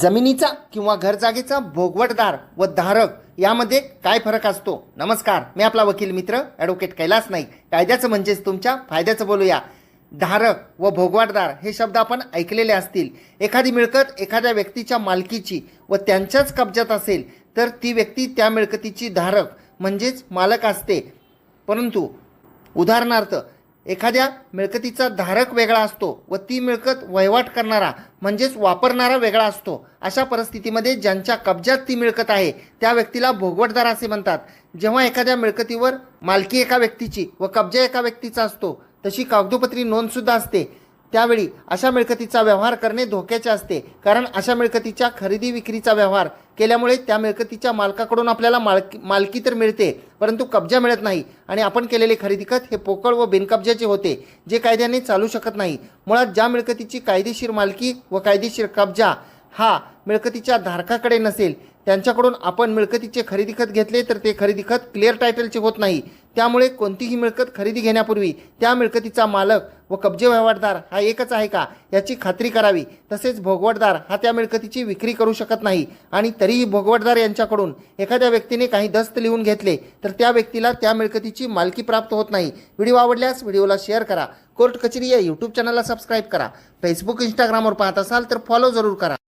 जमिनीचा किंवा घर जागेचा भोगवटदार व धारक यामध्ये काय फरक असतो? नमस्कार मी आपला वकील मित्र ॲडव्होकेट कैलास नाईक. कायद्याचं म्हणजेच तुमच्या फायद्याचं बोलूया. धारक व भोगवटदार हे शब्द आपण ऐकलेले असतील. एखादी मिळकत एखाद्या व्यक्तीच्या मालकीची व त्यांच्याच कब्जात असेल तर ती व्यक्ती त्या मिळकतीची धारक म्हणजेच मालक असते. परंतु उदाहरणार्थ एखाद्या मिळकतीचा धारक वेगळा असतो व ती मिळकत वहिवाट करणारा म्हणजेच वापरणारा वेगळा असतो. अशा परिस्थितीमध्ये ज्यांच्या कब्जात ती मिळकत आहे त्या व्यक्तीला भोगवटदार असे म्हणतात. जेव्हा एखाद्या मिळकतीवर मालकी एका व्यक्तीची व कब्जा एका व्यक्तीचा असतो तशी कागदोपत्री नोंदसुद्धा असते. त्यावेळी अशा मिळकतीचा व्यवहार करणे धोक्याचे असते. कारण अशा मिळकतीच्या खरेदी विक्रीचा व्यवहार केल्यामुळे त्या मिळकतीच्या मालकाकडून आपल्याला मालकी मालकी तर मिळते परंतु कब्जा मिळत नाही. आणि आपण केलेले खरेदी खत हे पोकळ व बिनकब्जाचे होते जे कायद्याने चालू शकत नाही. मुळात ज्या मिळकतीची कायदेशीर मालकी व कायदेशीर कब्जा हा मिळकतीच्या धारकाकडे नसेल. त्यांच्याकडून आपण मिळकतीचे खरेदी खत घेतले तर ते खरेदी खत क्लिअर टायटलचे होत नाही. त्यामुळे कोणतीही मिळकत खरेदी घेण्यापूर्वी त्या मिळकतीचा मालक व कब्जे व्यवहारदार हा एकच आहे का याची खात्री करावी. तसेच भोगवटदार हा त्या मिळकतीची विक्री करू शकत नाही आणि तरीही भोगवटदार यांच्याकडून एखाद्या व्यक्तीने काही दस्त लिहून घेतले तर त्या व्यक्तीला त्या मिळकतीची मालकी प्राप्त होत नाही. व्हिडिओ आवडल्यास व्हिडिओला शेअर करा. कोर्ट कचेरी या यूट्यूब चॅनलला सबस्क्राईब करा. फेसबुक इंस्टाग्रामवर पाहत असाल तर फॉलो जरूर करा.